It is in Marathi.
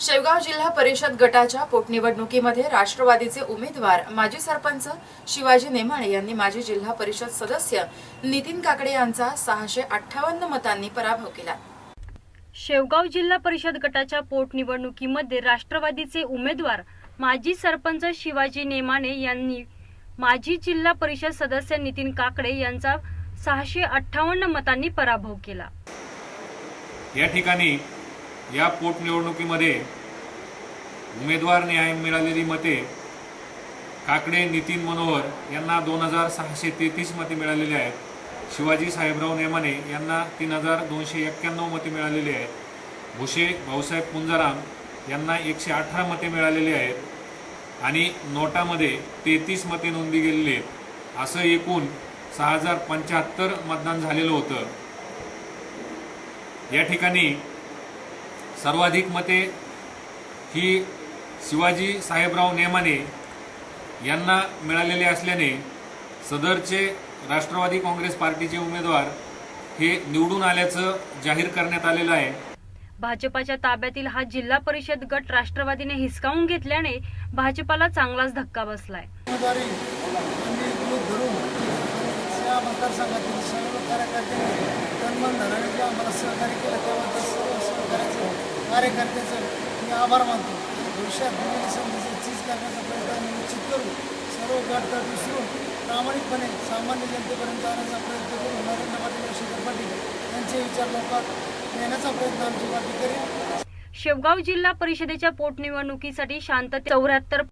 शेवगाव जिल्हा परिषद गटाच्या पोटनिवडणुकीमध्ये राष्ट्रवादीचे उमेदवार माजी सरपंच शिवाजी नेमाळे यांनी माजी जिल्हा परिषद सदस्य नितीन काकडे यांचा सहाशे अठ्ठावन्न मतांनी पराभव केला. शेवगाव जिल्हा परिषद गटाच्या पोटनिवडणुकीमध्ये राष्ट्रवादीचे उमेदवार माजी सरपंच शिवाजी नेमाने यांनी माजी जिल्हा परिषद सदस्य नितीन काकडे यांचा सहाशे अठ्ठावन्न मतांनी पराभव केला. या ठिकाणी या पोटनिवडणुकीमध्ये उमेदवार न्याय मिळालेली मते काकडे नितीन मनोहर यांना दोन हजार सहाशे तेहतीस मते मिळालेली आहेत. शिवाजी साहेबराव नेमाने यांना तीन हजार दोनशे एक्क्याण्णव मते मिळालेली आहेत. भुसे भाऊसाहेब पुंजाराम यांना एकशे अठरा मते मिळालेली आहेत. आणि नोटामध्ये तेहतीस मते नोंदली गेलेली आहेत. असं एकूण सहा हजार पंच्याहत्तर मतदान झालेलं होतं. या ठिकाणी सर्वाधिक मते ही शिवाजी साहेबराव नेमाने यांना मिळालेले असल्याने सदरचे राष्ट्रवादी काँग्रेस पार्टीचे उमेदवार हे निवडून आल्याचं जाहीर करण्यात आलेलं आहे. भाजपाच्या ताब्यातील हा जिल्हा परिषद गट राष्ट्रवादीने हिसकावून घेतल्याने भाजपाला चांगलाच धक्का बसलाय. मतदारसंघातील सर्व कार्यकर्त्यांनी तन्मन धनाने जे आम्हाला सहकार्य केलं त्याबद्दल कार्यकर्त्याचं मी आभार मानतो. भविष्यात दिलेली संधीची चीज करण्याचा प्रयत्न आम्ही निश्चित करू. सर्व गट विसरून प्रामाणिकपणे सामान्य जनतेपर्यंत आणण्याचा प्रयत्न करून नरेंद्र पाटील व शेखर पाटील यांचे विचार लोकात नेण्याचा प्रयत्न आमची पार्टी करेल. शेवगाव जिल्हा परिषदेच्या पोटनिवडणुकीसाठी शांतते चौऱ्याहत्तर